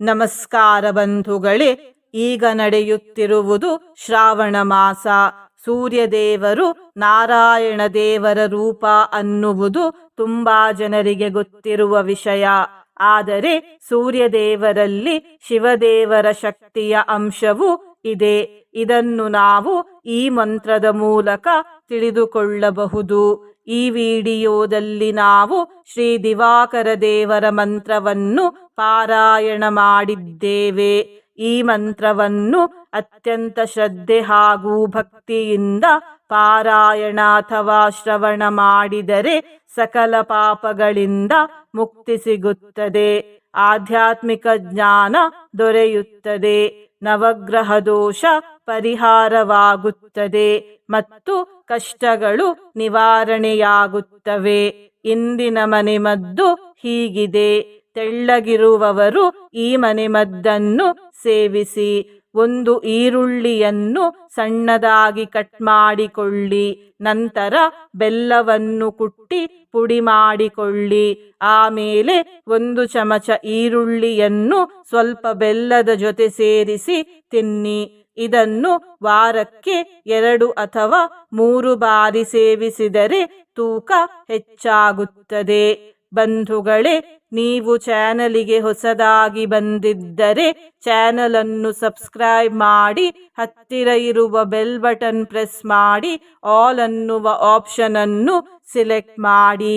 ನಮಸ್ಕಾರ ಬಂಧುಗಳೇ, ಈಗ ನಡೆಯುತ್ತಿರುವುದು ಶ್ರಾವಣ ಮಾಸ. ಸೂರ್ಯದೇವರು ನಾರಾಯಣ ದೇವರ ರೂಪ ಅನ್ನುವುದು ತುಂಬಾ ಜನರಿಗೆ ಗೊತ್ತಿರುವ ವಿಷಯ. ಆದರೆ ಸೂರ್ಯದೇವರಲ್ಲಿ ಶಿವದೇವರ ಶಕ್ತಿಯ ಅಂಶವೂ ಇದೆ. ಇದನ್ನು ನಾವು ಈ ಮಂತ್ರದ ಮೂಲಕ ತಿಳಿದುಕೊಳ್ಳಬಹುದು. ಈ ವಿಡಿಯೋದಲ್ಲಿ ನಾವು ಶ್ರೀ ದಿವಾಕರ ದೇವರ ಮಂತ್ರವನ್ನು ಪಾರಾಯಣ ಮಾಡಿದ್ದೇವೆ. ಈ ಮಂತ್ರವನ್ನು ಅತ್ಯಂತ ಶ್ರದ್ಧೆ ಹಾಗೂ ಭಕ್ತಿಯಿಂದ ಪಾರಾಯಣ ಅಥವಾ ಶ್ರವಣ ಮಾಡಿದರೆ ಸಕಲ ಪಾಪಗಳಿಂದ ಮುಕ್ತಿ ಸಿಗುತ್ತದೆ. ಆಧ್ಯಾತ್ಮಿಕ ಜ್ಞಾನ ದೊರೆಯುತ್ತದೆ. ನವಗ್ರಹ ದೋಷ ಪರಿಹಾರವಾಗುತ್ತದೆ ಮತ್ತು ಕಷ್ಟಗಳು ನಿವಾರಣೆಯಾಗುತ್ತವೆ. ಇಂದಿನ ಮನೆಮದ್ದು ಹೀಗಿದೆ. ತೆಳ್ಳಗಿರುವವರು ಈ ಮನೆಮದ್ದನ್ನು ಸೇವಿಸಿ. ಒಂದು ಈರುಳ್ಳಿಯನ್ನು ಸಣ್ಣದಾಗಿ ಕಟ್ ಮಾಡಿಕೊಳ್ಳಿ. ನಂತರ ಬೆಲ್ಲವನ್ನು ಕುಟ್ಟಿ ಪುಡಿ ಮಾಡಿಕೊಳ್ಳಿ. ಆಮೇಲೆ ಒಂದು ಚಮಚ ಈರುಳ್ಳಿಯನ್ನು ಸ್ವಲ್ಪ ಬೆಲ್ಲದ ಜೊತೆ ಸೇರಿಸಿ ತಿನ್ನಿ. ಇದನ್ನು ವಾರಕ್ಕೆ ಎರಡು ಅಥವಾ ಮೂರು ಬಾರಿ ಸೇವಿಸಿದರೆ ತೂಕ ಹೆಚ್ಚಾಗುತ್ತದೆ. ಬಂಧುಗಳೇ, ನೀವು ಚಾನಲಿಗೆ ಹೊಸದಾಗಿ ಬಂದಿದ್ದರೆ ಚಾನಲ್ ಅನ್ನು ಸಬ್ಸ್ಕ್ರೈಬ್ ಮಾಡಿ, ಹತ್ತಿರ ಇರುವ ಬೆಲ್ ಬಟನ್ ಪ್ರೆಸ್ ಮಾಡಿ, ಆಲ್ ಅನ್ನುವ ಆಪ್ಷನ್ ಅನ್ನು ಸಿಲೆಕ್ಟ್ ಮಾಡಿ.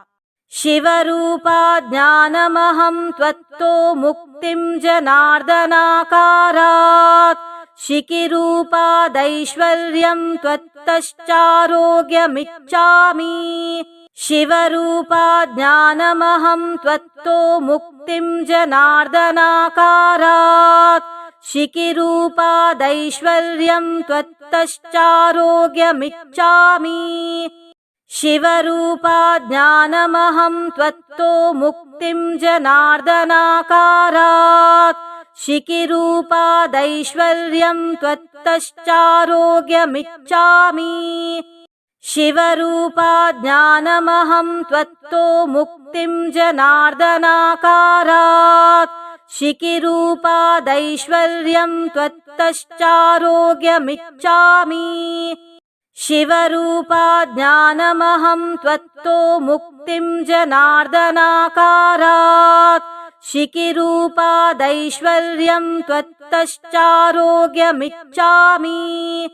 शिवरूपा ज्ञानमहं त्वत्तो मुक्तिं जनार्दनाकारात्। शिखिरूपादैश्वर्यं त्वत्तश्चारोग्यमिच्छामि। शिवरूपा ज्ञानमहं त्वत्तो मुक्तिं जनार्दनाकारात्। शिखिरूपादैश्वर्यं त्वत्तश्चारोग्यमिच्छामि शिवरूपा ज्ञानमहं त्वत्तो मुक्तिं जनार्दनाकारात्। शिखिरूपादैश्वर्यं त्वत्तश्चारोग्यमिच्छामि। शिवरूपा ज्ञानमहं त्वत्तो मुक्तिं जनार्दनाकारात्। शिखिरूपादैश्वर्यं त्वत्तश्चारोग्यमिच्छामि शिवरूपा ज्ञानमहं त्वत्तो मुक्तिं जनार्दनाकारात्। शिखिरूपादैश्वर्यं त्वत्तश्चारोग्यमिच्छामि।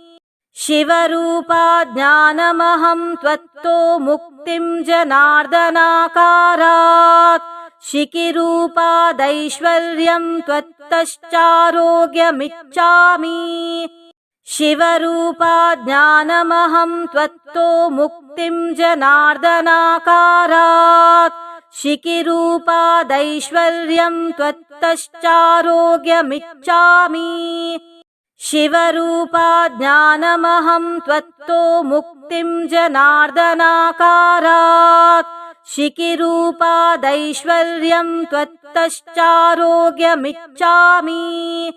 शिवरूपा ज्ञानमहं त्वत्तो मुक्तिं जनार्दनाकारात्। शिखिरूपादैश्वर्यं त्वत्तश्चारोग्यमिच्छामि शिवरूपा ज्ञानमहं त्वत्तो मुक्तिं जनार्दनाकारात्। शिखिरूपादैश्वर्यं त्वत्तश्चारोग्यमिच्छामि। शिवरूपा ज्ञानमहं त्वत्तो मुक्तिं जनार्दनाकारात्। शिखिरूपादैश्वर्यं त्वत्तश्चारोग्यमिच्छामि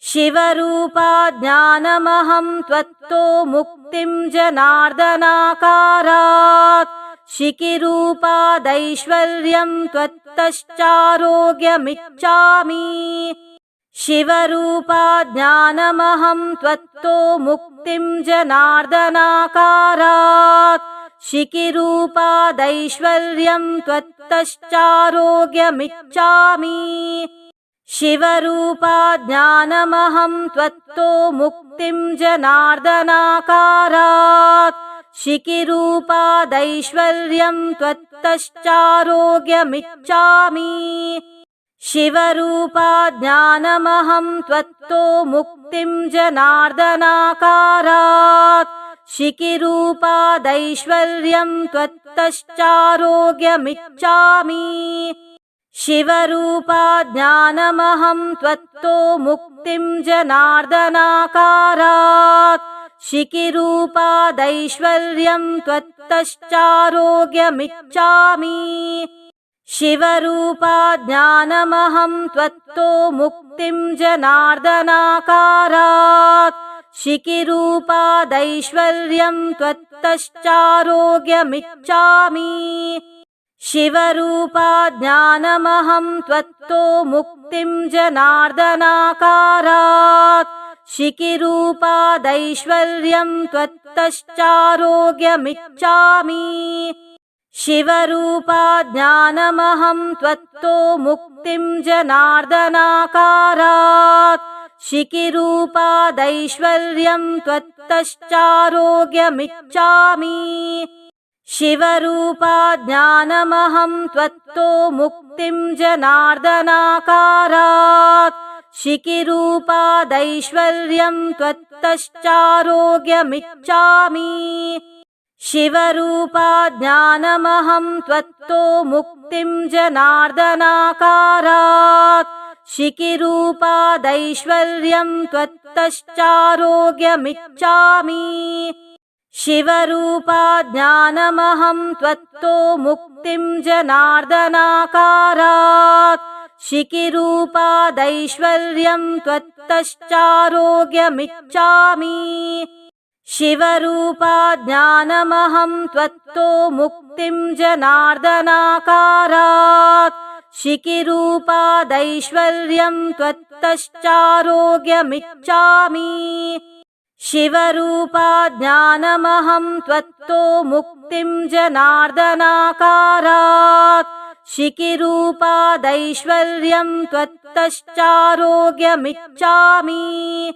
शिवरूपा ज्ञानमहं त्वत्तो मुक्तिं जनार्दनाकारात्। शिखिरूपादैश्वर्यं त्वत्तश्चारोग्यमिच्छामि। शिवरूपा ज्ञानमहं त्वत्तो मुक्तिं जनार्दनाकारात्। शिखिरूपादैश्वर्यं त्वत्तश्चारोग्यमिच्छामि शिवरूपा ज्ञानमहं त्वत्तो मुक्तिं जनार्दनाकारात्। शिखिरूपादैश्वर्यं त्वत्तश्चारोग्यमिच्छामि। शिवरूपा ज्ञानमहं त्वत्तो मुक्तिं जनार्दनाकारात्। शिखिरूपादैश्वर्यं त्वत्तश्चारोग्यमिच्छामि शिवरूपा ज्ञानमहं त्वत्तो मुक्तिं जनार्दनाकारात्। शिखिरूपादैश्वर्यं त्वत्तश्चारोग्यमिच्छामि। शिवरूपा ज्ञानमहं त्वत्तो मुक्तिं जनार्दनाकारात्। शिखिरूपादैश्वर्यं त्वत्तश्चारोग्यमिच्छामि शिवरूपा ज्ञानमहं त्वत्तो मुक्तिं जनार्दनाकारात्। शिखिरूपादैश्वर्यं त्वत्तश्चारोग्यमिच्छामि। शिवरूपा ज्ञानमहं त्वत्तो मुक्तिं जनार्दनाकारात्। शिखिरूपादैश्वर्यं त्वत्तश्चारोग्यमिच्छामि शिवरूपा ज्ञानमहं त्वत्तो मुक्तिं जनार्दनाकारात्। शिखिरूपादैश्वर्यं त्वत्तश्चारोग्यमिच्छामि। शिवरूपा ज्ञानमहं त्वत्तो मुक्तिं जनार्दनाकारात्। शिखिरूपादैश्वर्यं त्वत्तश्चारोग्यमिच्छामि शिवरूपा ज्ञानमहं त्वत्तो मुक्तिं जनार्दनाकारात्। शिखिरूपादैश्वर्यं त्वत्तश्चारोग्यमिच्छामि। शिवरूपा ज्ञानमहं त्वत्तो मुक्तिं जनार्दनाकारात्। शिखिरूपादैश्वर्यं त्वत्तश्चारोग्यमिच्छामि शिवरूपा ज्ञानमहं त्वत्तो मुक्तिं जनार्दनाकारात्। शिखिरूपादैश्वर्यं त्वत्तश्चारोग्यमिच्छामि।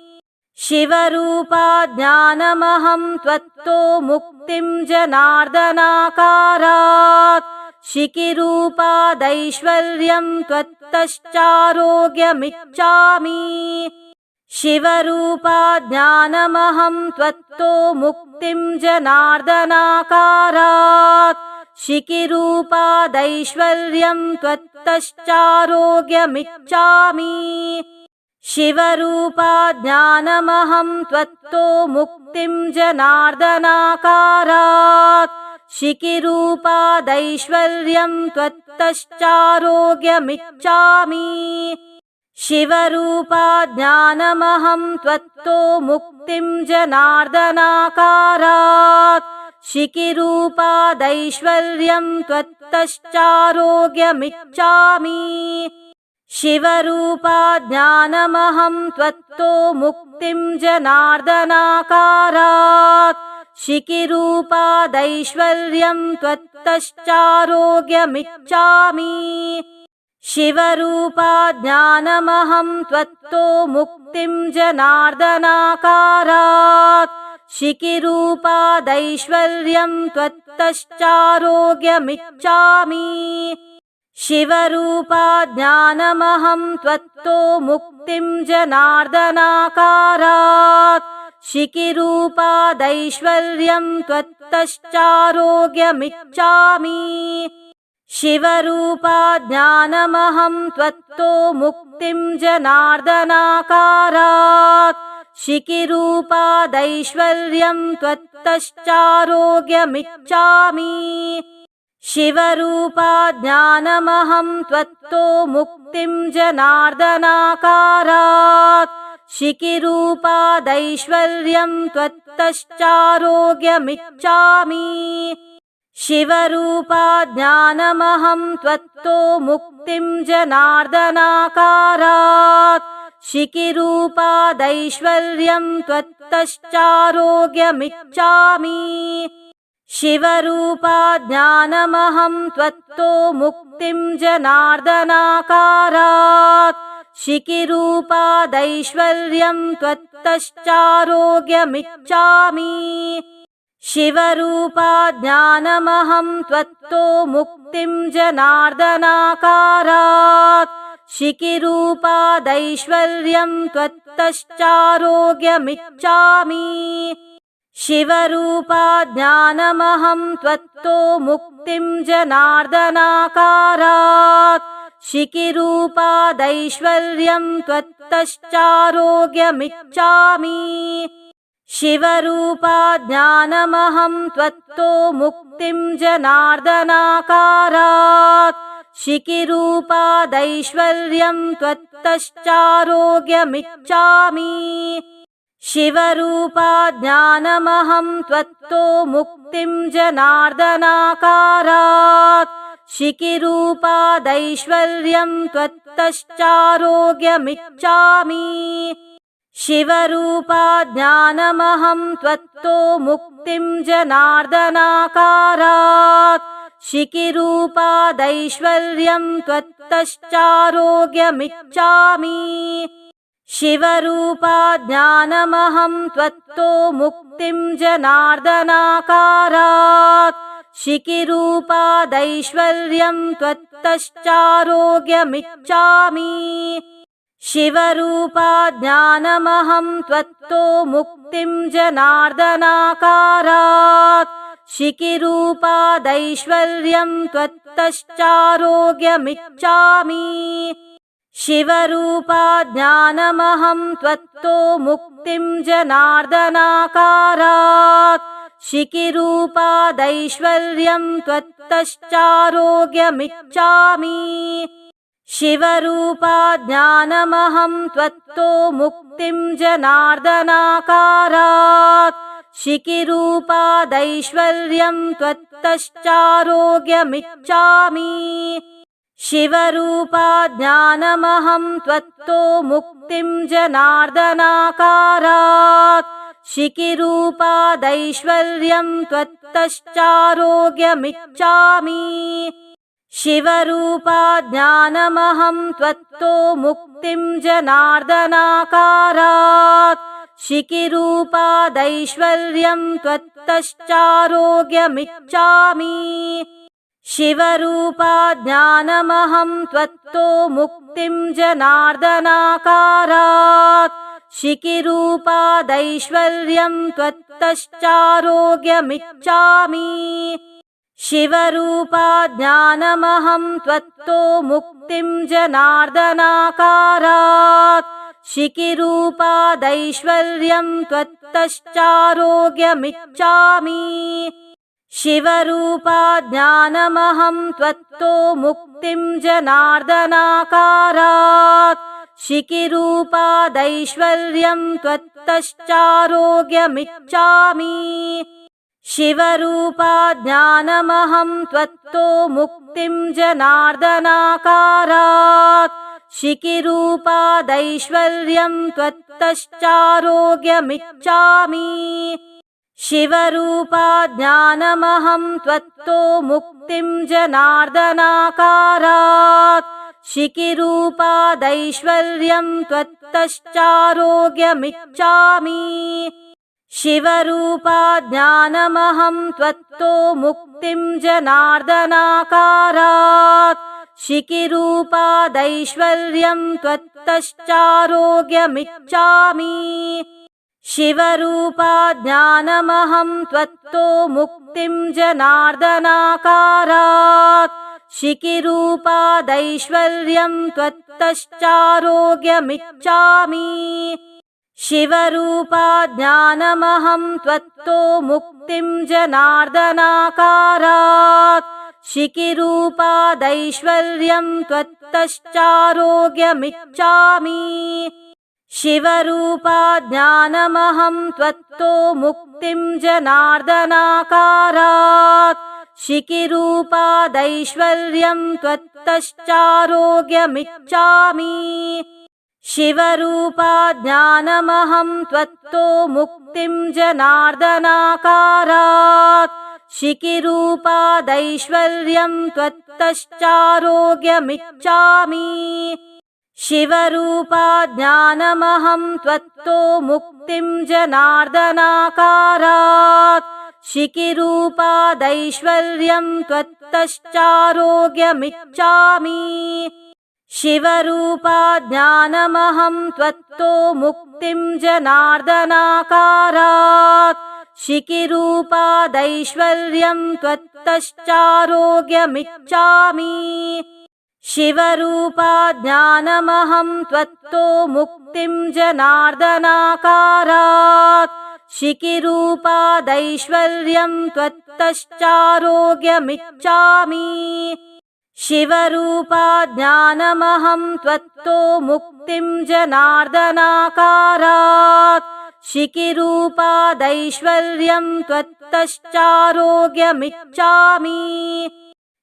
शिवरूपा ज्ञानमहं त्वत्तो मुक्तिं जनार्दनाकारात्। शिखिरूपादैश्वर्यं त्वत्तश्चारोग्यमिच्छामि शिवरूपा ज्ञानमहं त्वत्तो मुक्तिं जनार्दनाकारात्। शिखिरूपादैश्वर्यं त्वत्तश्चारोग्यमिच्छामि। शिवरूपा ज्ञानमहं त्वत्तो मुक्तिं जनार्दनाकारात्। शिखिरूपादैश्वर्यं त्वत्तश्चारोग्यमिच्छामि शिवरूपा ज्ञानमहं त्वत्तो मुक्तिं जनार्दनाकारात्। शिखिरूपादैश्वर्यं त्वत्तश्चारोग्यमिच्छामि। शिवरूपा ज्ञानमहं त्वत्तो मुक्तिं जनार्दनाकारात्। शिखिरूपादैश्वर्यं त्वत्तश्चारोग्यमिच्छामि शिवरूपा ज्ञानमहं त्वत्तो मुक्तिं जनार्दनाकारात्। शिखिरूपादैश्वर्यं त्वत्तश्चारोग्यमिच्छामि। शिवरूपा ज्ञानमहं त्वत्तो मुक्तिं जनार्दनाकारात्। शिखिरूपादैश्वर्यं त्वत्तश्चारोग्यमिच्छामि शिवरूपा ज्ञानमहं त्वत्तो मुक्तिं जनार्दनाकारात्। शिखिरूपादैश्वर्यं त्वत्तश्चारोग्यमिच्छामि। शिवरूपा ज्ञानमहं त्वत्तो मुक्तिं जनार्दनाकारात्। शिखिरूपादैश्वर्यं त्वत्तश्चारोग्यमिच्छामि शिवरूपा ज्ञानमहं त्वत्तो मुक्तिं जनार्दनाकारात्। शिखिरूपादैश्वर्यं त्वत्तश्चारोग्यमिच्छामि। शिवरूपा ज्ञानमहं त्वत्तो मुक्तिं जनार्दनाकारात्। शिखिरूपादैश्वर्यं त्वत्तश्चारोग्यमिच्छामि शिवरूपा ज्ञानमहं त्वत्तो मुक्तिं जनार्दनाकारात्। शिखिरूपादैश्वर्यं त्वत्तश्चारोग्यमिच्छामि। शिवरूपा ज्ञानमहं त्वत्तो मुक्तिं जनार्दनाकारात्। शिखिरूपादैश्वर्यं त्वत्तश्चारोग्यमिच्छामि शिवरूपा ज्ञानमहं त्वत्तो मुक्तिं जनार्दनाकारात्। शिखिरूपादैश्वर्यं त्वत्तश्चारोग्यमिच्छामि। शिवरूपा ज्ञानमहं त्वत्तो मुक्तिं जनार्दनाकारात्। शिखिरूपादैश्वर्यं त्वत्तश्चारोग्यमिच्छामि शिवरूपा ज्ञानमहं त्वत्तो मुक्तिं जनार्दनाकारात्। शिखिरूपादैश्वर्यं त्वत्तश्चारोग्यमिच्छामि। शिवरूपा ज्ञानमहं त्वत्तो मुक्तिं जनार्दनाकारात्। शिखिरूपादैश्वर्यं त्वत्तश्चारोग्यमिच्छामि शिवरूपा ज्ञानमहं त्वत्तो मुक्तिं जनार्दनाकारात्। शिखिरूपादैश्वर्यं त्वत्तश्चारोग्यमिच्छामि। शिवरूपा ज्ञानमहं त्वत्तो मुक्तिं जनार्दनाकारात्। शिखिरूपादैश्वर्यं त्वत्तश्चारोग्यमिच्छामि शिवरूपा ज्ञानमहं त्वत्तो मुक्तिं जनार्दनाकारात्। शिखिरूपादैश्वर्यं त्वत्तश्चारोग्यमिच्छामि। शिवरूपा ज्ञानमहं त्वत्तो मुक्तिं जनार्दनाकारात्। शिखिरूपादैश्वर्यं त्वत्तश्चारोग्यमिच्छामि शिवरूपा ज्ञानमहं त्वत्तो मुक्तिं जनार्दनाकारात्। शिखिरूपादैश्वर्यं त्वत्तश्चारोग्यमिच्छामि। शिवरूपा ज्ञानमहं त्वत्तो मुक्तिं जनार्दनाकारात्। शिखिरूपादैश्वर्यं त्वत्तश्चारोग्यमिच्छामि शिवरूपा ज्ञानमहं त्वत्तो मुक्तिं जनार्दनाकारात्। शिखिरूपादैश्वर्यं त्वत्तश्चारोग्यमिच्छामि। शिवरूपा ज्ञानमहं त्वत्तो मुक्तिं जनार्दनाकारात्। शिखिरूपादैश्वर्यं त्वत्तश्चारोग्यमिच्छामि शिवरूपा ज्ञानमहं त्वत्तो मुक्तिं जनार्दनाकारात्। शिखिरूपादैश्वर्यं त्वत्तश्चारोग्यमिच्छामि। शिवरूपा ज्ञानमहं त्वत्तो मुक्तिं जनार्दनाकारात्। शिखिरूपादैश्वर्यं त्वत्तश्चारोग्यमिच्छामि शिवरूपा ज्ञानमहं त्वत्तो मुक्तिं जनार्दनाकारात्। शिखिरूपादैश्वर्यं त्वत्तश्चारोग्यमिच्छामि। शिवरूपा ज्ञानमहं त्वत्तो मुक्तिं जनार्दनाकारात्। शिखिरूपादैश्वर्यं त्वत्तश्चारोग्यमिच्छामि शिवरूपा ज्ञानमहं त्वत्तो मुक्तिं जनार्दनाकारात्। शिखिरूपादैश्वर्यं त्वत्तश्चारोग्यमिच्छामि। शिवरूपा ज्ञानमहं त्वत्तो मुक्तिं जनार्दनाकारात्। शिखिरूपादैश्वर्यं त्वत्तश्चारोग्यमिच्छामि शिवरूपा ज्ञानमहं त्वत्तो मुक्तिं जनार्दनाकारात्। शिखिरूपादैश्वर्यं त्वत्तश्चारोग्यमिच्छामि। शिवरूपा ज्ञानमहं त्वत्तो मुक्तिं जनार्दनाकारात्। शिखिरूपादैश्वर्यं त्वत्तश्चारोग्यमिच्छामि शिवरूपा ज्ञानमहं त्वत्तो मुक्तिं जनार्दनाकारात्। शिखिरूपादैश्वर्यं त्वत्तश्चारोग्यमिच्छामि। शिवरूपा ज्ञानमहं त्वत्तो मुक्तिं जनार्दनाकारात्। शिखिरूपादैश्वर्यं त्वत्तश्चारोग्यमिच्छामि शिवरूपा ज्ञानमहं त्वत्तो मुक्तिं जनार्दनाकारात्। शिखिरूपादैश्वर्यं त्वत्तश्चारोग्यमिच्छामि।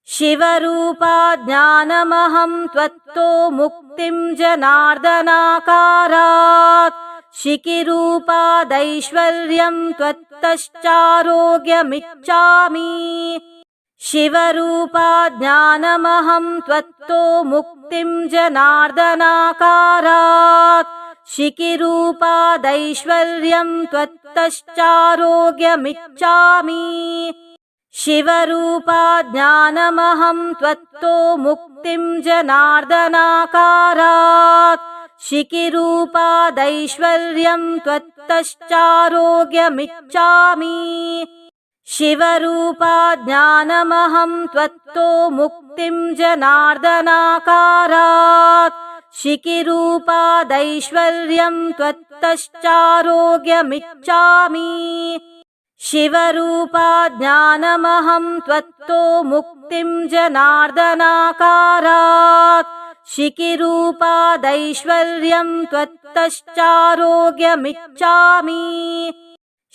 शिवरूपा ज्ञानमहं त्वत्तो मुक्तिं जनार्दनाकारात्। शिखिरूपादैश्वर्यं त्वत्तश्चारोग्यमिच्छामि शिवरूपा ज्ञानमहं त्वत्तो मुक्तिं जनार्दनाकारात्। शिखिरूपादैश्वर्यं त्वत्तश्चारोग्यमिच्छामि। शिवरूपा ज्ञानमहं त्वत्तो मुक्तिं जनार्दनाकारात्। शिखिरूपादैश्वर्यं त्वत्तश्चारोग्यमिच्छामि शिवरूपा ज्ञानमहं त्वत्तो मुक्तिं जनार्दनाकारात्। शिखिरूपादैश्वर्यं त्वत्तश्चारोग्यमिच्छामि। शिवरूपा ज्ञानमहं त्वत्तो मुक्तिं जनार्दनाकारात्। शिखिरूपादैश्वर्यं त्वत्तश्चारोग्यमिच्छामि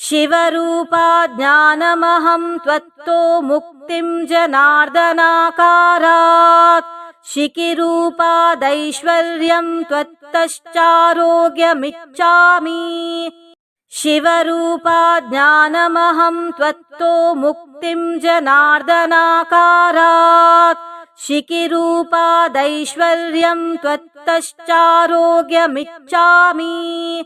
शिवरूपा ज्ञानमहं त्वत्तो मुक्तिं जनार्दनाकारात्। शिखिरूपादैश्वर्यं त्वत्तश्चारोग्यमिच्छामि। शिवरूपा ज्ञानमहं त्वत्तो मुक्तिं जनार्दनाकारात्। शिखिरूपादैश्वर्यं त्वत्तश्चारोग्यमिच्छामि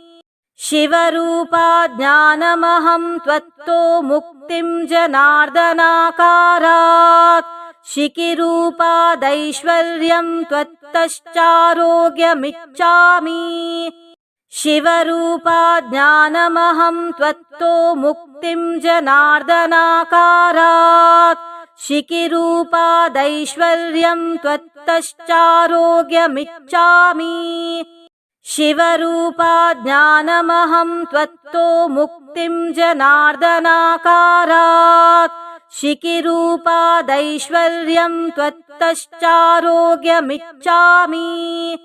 शिवरूपा ज्ञानमहं त्वत्तो मुक्तिं जनार्दनाकारात्। शिखिरूपादैश्वर्यं त्वत्तश्चारोग्यमिच्छामि। शिवरूपा ज्ञानमहं त्वत्तो मुक्तिं जनार्दनाकारात्। शिखिरूपादैश्वर्यं त्वत्तश्चारोग्यमिच्छामि शिवरूपा ज्ञानमहं त्वत्तो मुक्तिं जनार्दनाकारात्। शिखिरूपादैश्वर्यं त्वत्तश्चारोग्यमिच्छामि।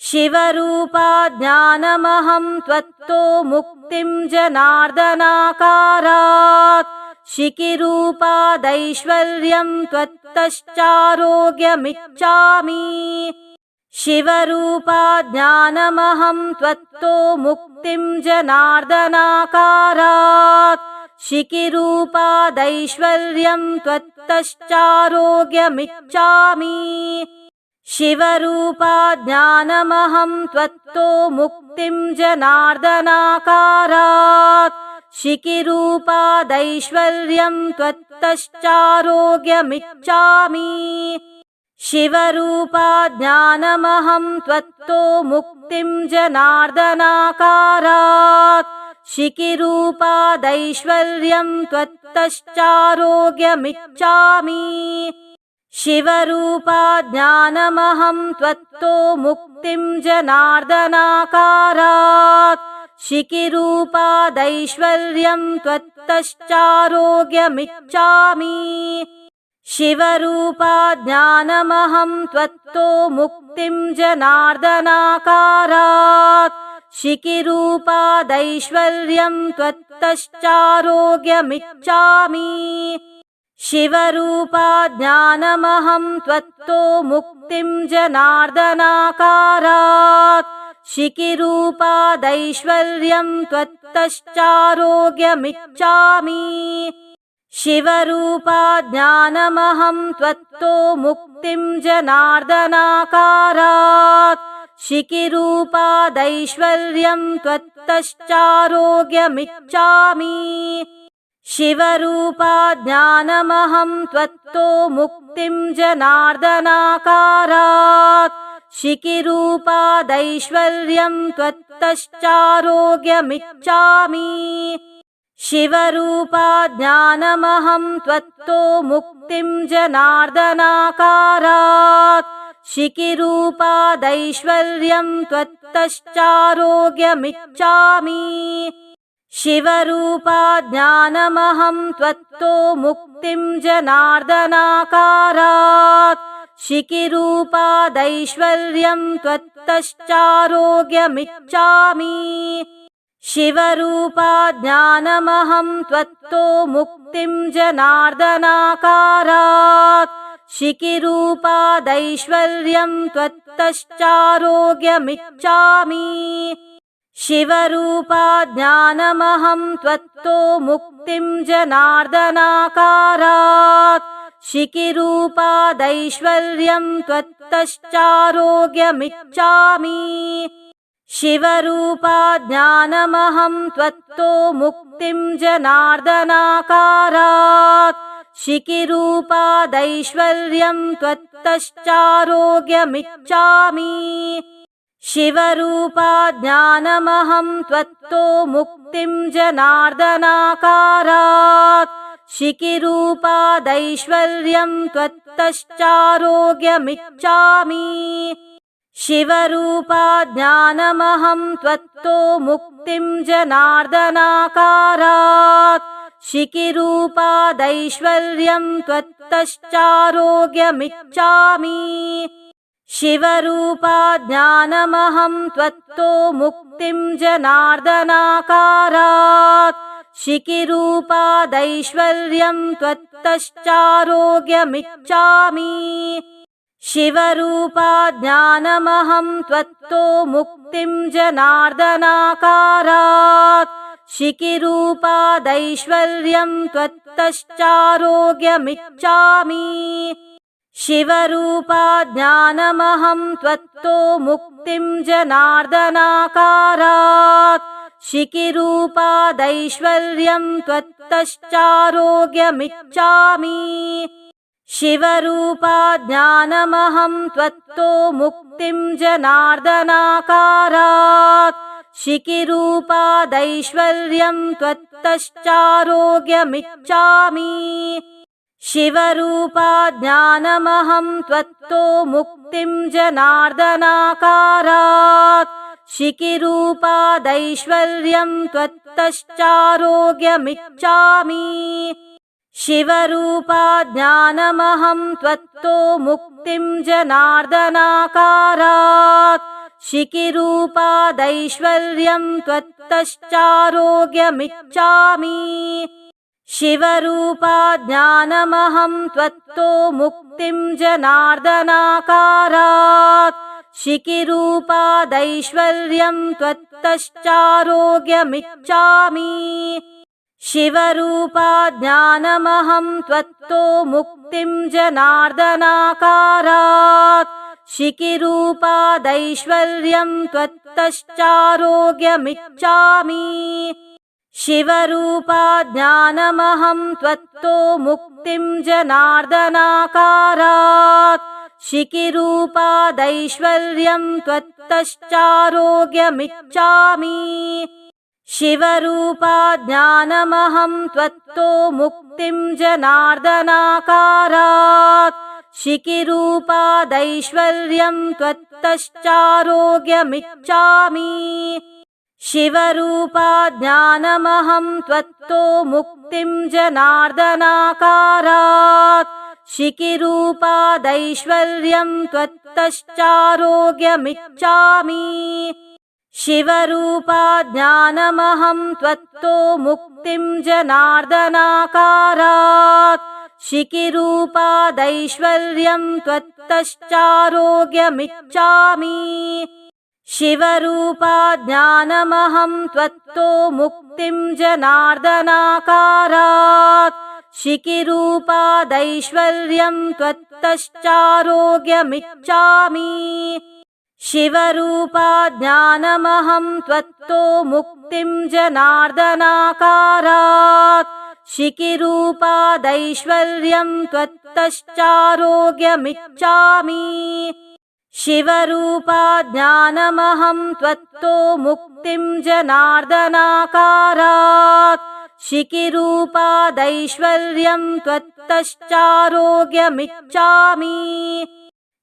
शिवरूपा ज्ञानमहं त्वत्तो मुक्तिं जनार्दनाकारात्। शिखिरूपादैश्वर्यं त्वत्तश्चारोग्यमिच्छामि शिवरूपा ज्ञानमहं त्वत्तो मुक्तिं जनार्दनाकारात्। शिखिरूपादैश्वर्यं त्वत्तश्चारोग्यमिच्छामि। शिवरूपा ज्ञानमहं त्वत्तो मुक्तिं जनार्दनाकारात्। शिखिरूपादैश्वर्यं त्वत्तश्चारोग्यमिच्छामि शिवरूपा ज्ञानमहं त्वत्तो मुक्तिं जनार्दनाकारात्। शिखिरूपादैश्वर्यं त्वत्तश्चारोग्यमिच्छामि। शिवरूपा ज्ञानमहं त्वत्तो मुक्तिं जनार्दनाकारात्। शिखिरूपादैश्वर्यं त्वत्तश्चारोग्यमिच्छामि शिवरूपा ज्ञानमहं त्वत्तो मुक्तिं जनार्दनाकारात्। शिखिरूपादैश्वर्यं त्वत्तश्चारोग्यमिच्छामि। शिवरूपा ज्ञानमहं त्वत्तो मुक्तिं जनार्दनाकारात्। शिखिरूपादैश्वर्यं त्वत्तश्चारोग्यमिच्छामि शिवरूपा ज्ञानमहं त्वत्तो मुक्तिं जनार्दनाकारात्। शिखिरूपादैश्वर्यं त्वत्तश्चारोग्यमिच्छामि। शिवरूपा ज्ञानमहं त्वत्तो मुक्तिं जनार्दनाकारात्। शिखिरूपादैश्वर्यं त्वत्तश्चारोग्यमिच्छामि शिवरूपा ज्ञानमहं त्वत्तो मुक्तिं जनार्दनाकारात्। शिकिरूपादैश्वर्यं त्वत्तश्चारोग्यमिच्छामि। शिवरूपा ज्ञानमहं त्वत्तो मुक्तिं जनार्दनाकारात्। शिकिरूपादैश्वर्यं त्वत्तश्चारोग्यमिच्छामि शिवरूपा ज्ञानमहं त्वत्तो मुक्तिं जनार्दनाकारात्। शिकिरूपादैश्वर्यं त्वत्तश्चारोग्यमिच्छामि। शिवरूपा ज्ञानमहं त्वत्तो मुक्तिं जनार्दनाकारात्। शिकिरूपादैश्वर्यं त्वत्तश्चारोग्यमिच्छामि शिवरूपा ज्ञानमहं त्वत्तो मुक्तिं जनार्दनाकारात्। शिकिरूपादैश्वर्यं त्वत्तश्चारोग्यमिच्छामि। शिवरूपा ज्ञानमहं त्वत्तो मुक्तिं जनार्दनाकारात्। शिकिरूपादैश्वर्यं त्वत्तश्चारोग्यमिच्छामि शिवरूपा ज्ञानमहं त्वत्तो मुक्तिं जनार्दनाकारात्। शिकिरूपादैश्वर्यं त्वत्तश्चारोग्यमिच्छामि। शिवरूपा ज्ञानमहं त्वत्तो मुक्तिं जनार्दनाकारात्। शिकिरूपादैश्वर्यं त्वत्तश्चारोग्यमिच्छामि शिवरूपा ज्ञानमहं त्वत्तो मुक्तिं जनार्दनाकारात्। शिकिरूपादैश्वर्यं त्वत्तश्चारोग्यमिच्छामि। शिवरूपा ज्ञानमहं त्वत्तो मुक्तिं जनार्दनाकारात्। शिकिरूपादैश्वर्यं त्वत्तश्चारोग्यमिच्छामि शिवरूपा ज्ञानमहं त्वत्तो मुक्तिं जनार्दनाकारात्। शिकिरूपादैश्वर्यं त्वत्तश्चारोग्यमिच्छामि। शिवरूपा ज्ञानमहं त्वत्तो मुक्तिं जनार्दनाकारात्। शिकिरूपादैश्वर्यं त्वत्तश्चारोग्यमिच्छामि शिवरूपा ज्ञानमहं त्वत्तो मुक्तिं जनार्दनाकारात्। शिकिरूपादैश्वर्यं त्वत्तश्चारोग्यमिच्छामि। शिवरूपा ज्ञानमहं त्वत्तो मुक्तिं जनार्दनाकारात्। शिकिरूपादैश्वर्यं त्वत्तश्चारोग्यमिच्छामि शिवरूपा ज्ञानमहं त्वत्तो मुक्तिं जनार्दनाकारात्। शिकिरूपादैश्वर्यं त्वत्तश्चारोग्यमिच्छामि। शिवरूपा ज्ञानमहं त्वत्तो मुक्तिं जनार्दनाकारात्। शिकिरूपादैश्वर्यं त्वत्तश्चारोग्यमिच्छामि शिवरूपा ज्ञानमहं त्वत्तो मुक्तिं जनार्दनाकारात्। शिकिरूपादैश्वर्यं त्वत्तश्चारोग्यमिच्छामि। शिवरूपा ज्ञानमहं त्वत्तो मुक्तिं जनार्दनाकारात्। शिकिरूपादैश्वर्यं त्वत्तश्चारोग्यमिच्छामि शिवरूपा ज्ञानमहं त्वत्तो मुक्तिं जनार्दनाकारात्। शिकिरूपादैश्वर्यं त्वत्तश्चारोग्यमिच्छामि। शिवरूपा ज्ञानमहं त्वत्तो मुक्तिं जनार्दनाकारात्। शिकिरूपादैश्वर्यं त्वत्तश्चारोग्यमिच्छामि शिवरूपा ज्ञानमहं त्वत्तो मुक्तिं जनार्दनाकारात्। शिकिरूपादैश्वर्यं त्वत्तश्चारोग्यमिच्छामि। शिवरूपा ज्ञानमहं त्वत्तो मुक्तिं जनार्दनाकारात्। शिकिरूपादैश्वर्यं त्वत्तश्चारोग्यमिच्छामि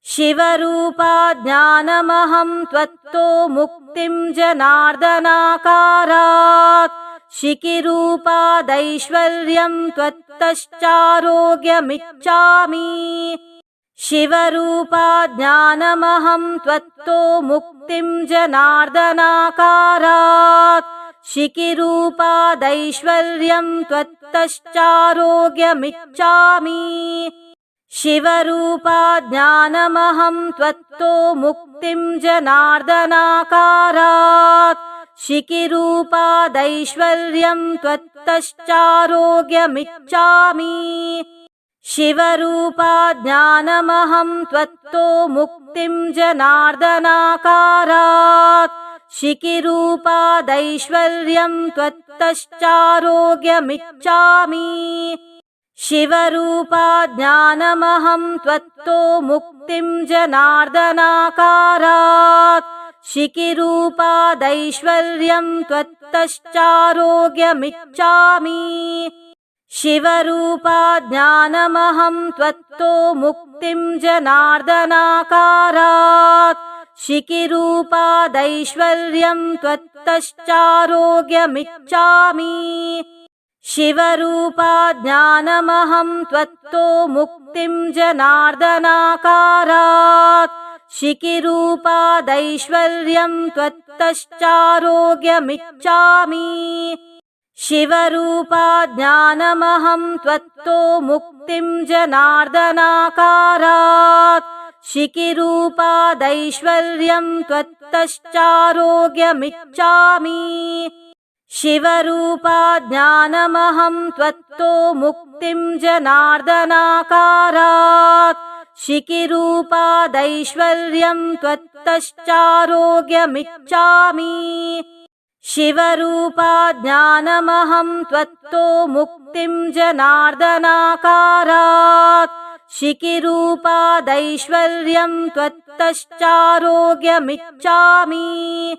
शिवरूपा ज्ञानमहं त्वत्तो मुक्तिं जनार्दनाकारात्। शिखिरूपादैश्वर्यं त्वत्तश्चारोग्यमिच्छामि। शिवरूपा ज्ञानमहं त्वत्तो मुक्तिं जनार्दनाकारात्। शिखिरूपादैश्वर्यं त्वत्तश्चारोग्यमिच्छामि शिवरूपा ज्ञानमहं त्वत्तो मुक्तिं जनार्दनाकारात्। शिखिरूपादैश्वर्यं त्वत्तश्चारोग्यमिच्छामि। शिवरूपा ज्ञानमहं त्वत्तो मुक्तिं जनार्दनाकारात्। शिखिरूपादैश्वर्यं त्वत्तश्चारोग्यमिच्छामि शिवरूपा ज्ञानमहं त्वत्तो मुक्तिं जनार्दनाकारात्। शिखिरूपादैश्वर्यं त्वत्तश्चारोग्यमिच्छामि। शिवरूपा ज्ञानमहं त्वत्तो मुक्तिं जनार्दनाकारात्। शिखिरूपादैश्वर्यं त्वत्तश्चारोग्यमिच्छामि शिवरूपा ज्ञानमहं त्वत्तो मुक्तिं जनार्दनाकारात्। शिखिरूपादैश्वर्यं त्वत्तश्चारोग्यमिच्छामि। शिवरूपा ज्ञानमहं त्वत्तो मुक्तिं जनार्दनाकारात्। शिखिरूपादैश्वर्यं त्वत्तश्चारोग्यमिच्छामि शिवरूपा ज्ञानमहं त्वत्तो मुक्तिं जनार्दनाकारात्। शिखिरूपादैश्वर्यं त्वत्तश्चारोग्यमिच्छामि। शिवरूपा ज्ञानमहं त्वत्तो मुक्तिं जनार्दनाकारात्। शिखिरूपादैश्वर्यं त्वत्तश्चारोग्यमिच्छामि